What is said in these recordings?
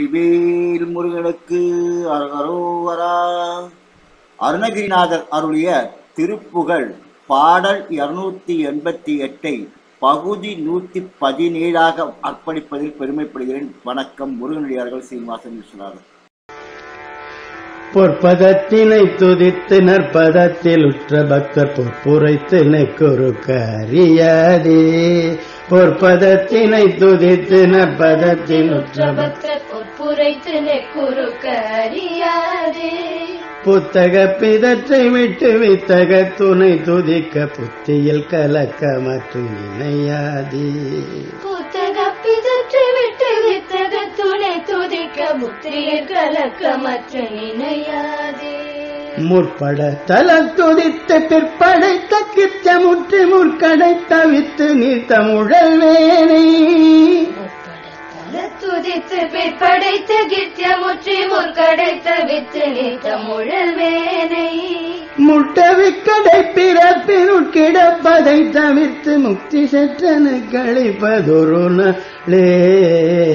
வெற்றிவேல் முருகனுக்கு அரகரோகரா அருணகிரிநாதர் அருளிய திருப்புகழ் பாடல் இருநூத்தி எண்பத்தி எட்டை பகுதி நூத்தி பதினேழாக அர்ப்பணிப்பதில் பெருமைப்படுகிறேன். வணக்கம் முருகனடியார்கள் சீனிவாசன் விஸ்வநாதன் பொற்பதத்தினை துதித்து நற்பதத்தில் உற்ற பக்தர் பொற்புரைத்தினை குறுக்கறியாதே பொற்பதத்தினை துதித்து நற்பதத்தில் உற்ற பக்தர் பொற்புரைத்து நெக்குறுக்க அறியாதே புத்தக பிதற்றை விட்டு வித்தக துணை துதிக்க புத்தியில் கலக்கமற்று இணையாதே. புத்தக பிதற்று விட்டு வித்தக துணை துதிக்க புத்திரியில் கலக்கமற்ற நினையாதே முற்பட முற்பட தலம் துதித்து பிற்படைத்த கிச்சமுற்று முற்கடை தவித்து நீர் தமிழல் வேணை பிற்படைத்த கித்தியமுற்றி முற்கடைத்த வித்து நீ தமிழல் வேனை முட்டவிக்கடை பிறப்பினுள் கிடப்பதை தவிர்த்து முக்தி சற்றன கழிப்பதொரு நாளே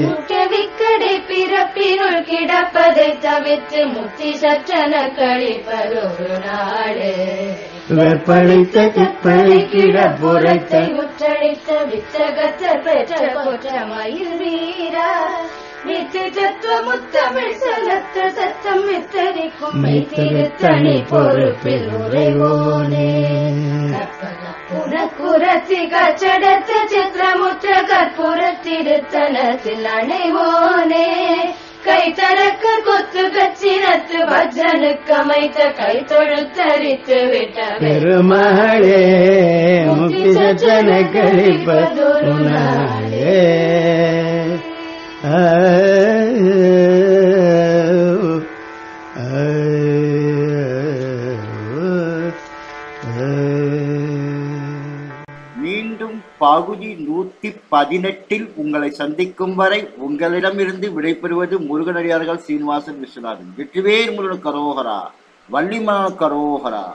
முட்டவிக்கடை பிறப்பினுள் கிடப்பதை தவிர்த்து முக்தி சற்றன கழிப்பதொரு நாடு வெப்படைத்த கிப்பனை கிடப்புரைத்த புறத்தை முற்றடித்த வித்தகத்தர் பெற்ற கொற்றமயில் வீரா வித்து தத்துவ முத்தமிழ் செலுத்த சத்தம் வித்தரிக்கும் மெய்திருத்தணி பொறுப்பில் உரைவோனே புனக்குரத்தி கச்சடத்த சித்திரமுற்ற கற்பூரத்திருத்தனத்தில் அணைவோனே. கை தரக்க கொத்து கச்சினத்து பஜனுக்கு அமைத்த கை தொழுத்தரித்து விட்ட பெருமகளே முக்தி ஆ. மீண்டும் பகுதி நூத்தி பதினெட்டில் உங்களை சந்திக்கும் வரை உங்களிடமிருந்து விடைபெறுவது முருகனடியார்கள் சீனிவாசன் விஸ்வநாதன். வெற்றிவேர் முருகன் கரோகரா வள்ளிமான கரோகரா